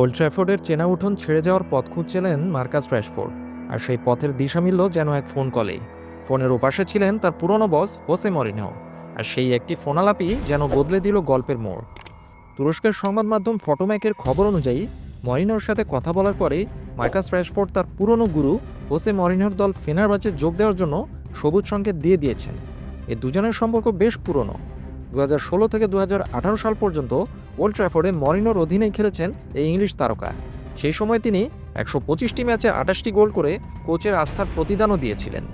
Old ট্র্যাফোর্ডের চেনা উঠোন ছেড়ে যাওয়ার পথ খুঁজছিলেন মার্কাস র্যাশফোর্ড, আর সেই পথের দিশা মিলল যেন এক ফোন কলেই। ফোনের ওপাশে ছিলেন তার পুরনো বস হোসে মরিনহো, আর সেই একটি ফোনালাপি যেন বদলে দিল গল্পের মোড়। তুরস্কের সংবাদ মাধ্যম ফটোম্যাকের খবর অনুযায়ী মরিনোর সাথে কথা বলার পরে মার্কাস র্যাশফোর্ড তার পুরনো গুরু হোসে মরিনহর দল ফেনারবাচে যোগ দেওয়ার জন্য সবুজ সংকেত দিয়ে দিয়েছেন। এই দুজনের সম্পর্ক বেশ পুরনো। দু হাজার ষোলো থেকে দু হাজার আঠারো সাল পর্যন্ত ওল্ড ট্র্যাফোর্ডে মরিনোর অধীনেই খেলেছেন এই ইংলিশ তারকা। সেই সময় তিনি একশো পঁচিশটি ম্যাচে আটাশটি গোল করে কোচের আস্থার প্রতিদানও দিয়েছিলেন।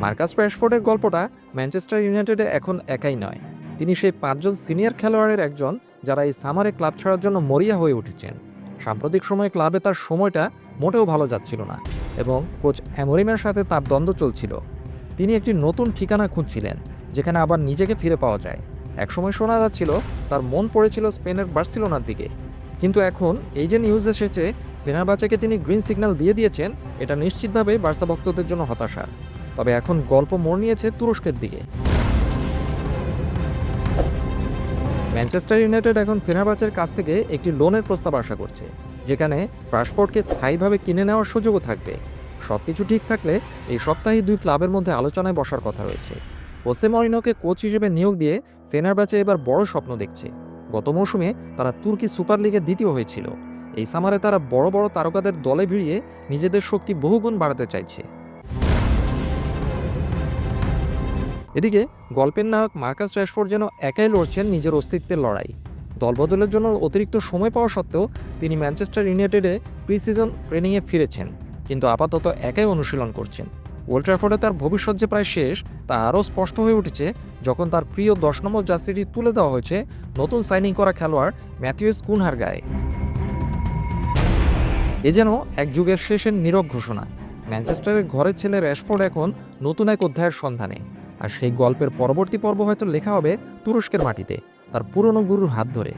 মার্কাস র্যাশফোর্ডের গল্পটা ম্যানচেস্টার ইউনাইটেডে এখন একাই নয়। তিনি সেই পাঁচজন সিনিয়র খেলোয়াড়ের একজন যারা এই সামারে ক্লাব ছাড়ার জন্য মরিয়া হয়ে উঠেছেন। সাম্প্রতিক সময়ে ক্লাবে তার সময়টা মোটেও ভালো যাচ্ছিল না এবং কোচ অ্যামোরিমের সাথে তার দ্বন্দ্ব চলছিল। তিনি একটি নতুন ঠিকানা খুঁজছিলেন, যেখানে আবার নিজেকে ফিরে পাওয়া যায়। একসময় শোনা যাচ্ছিল, তার মন পড়েছিল স্পেনের বার্সিলোনার দিকে। কিন্তু এখন এই যে নিউজ এসেছে, ফেনারবাচেকে তিনি গ্রিন সিগন্যাল দিয়ে দিয়েছেন, এটা নিশ্চিতভাবে বার্সা ভক্তদের জন্য হতাশা। তবে এখন গল্প মোড় নিয়েছে তুরস্কের দিকে। ম্যানচেস্টার ইউনাইটেড এখন ফেনারবাচের কাছ থেকে একটি লোনের প্রস্তাব আশা করছে, যেখানে রাশফোর্ডকে স্থায়ীভাবে কিনে নেওয়ার সুযোগও থাকবে। সব কিছু ঠিক থাকলে এই সপ্তাহে দুই ক্লাবের মধ্যে আলোচনায় বসার কথা রয়েছে। ওসে মরিনোকে কোচ হিসেবে নিয়োগ দিয়ে ফেনারবাচে এবার বড় স্বপ্ন দেখছে। গত মৌসুমে তারা তুর্কি সুপার লিগে দ্বিতীয় হয়েছিল। এই সামারে তারা বড় বড় তারকাদের দলে ভিড়িয়ে নিজেদের শক্তি বহুগুণ বাড়াতে চাইছে। এদিকে গল্পের নায়ক মার্কাস র্যাশফোর্ড যেন একাই লড়ছেন নিজের অস্তিত্বের লড়াই। দলবদলের জন্য অতিরিক্ত সময় পাওয়া সত্ত্বেও তিনি ম্যানচেস্টার ইউনাইটেডে প্রি সিজন ট্রেনিংয়ে ফিরেছেন, কিন্তু আপাতত একাই অনুশীলন করছেন। ওল্ড ট্র্যাফোর্ডে তার ভবিষ্যৎ যে প্রায় শেষ তা আরও স্পষ্ট হয়ে উঠেছে যখন তার প্রিয় দশ নম্বর জার্সিটি তুলে দেওয়া হয়েছে নতুন সাইনিং করা খেলোয়াড় ম্যাথিউস কুনহার গায়ে এ যেন এক যুগের শেষের নীরব ঘোষণা। ম্যানচেস্টারের ঘরের ছেলে র্যাশফোর্ড এখন নতুন এক অধ্যায়ের সন্ধানে। আর সেই গল্পের পরবর্তী পর্ব হয়তো লেখা হবে তুরস্কের মাটিতে, তার পুরনো গুরুর হাত ধরে।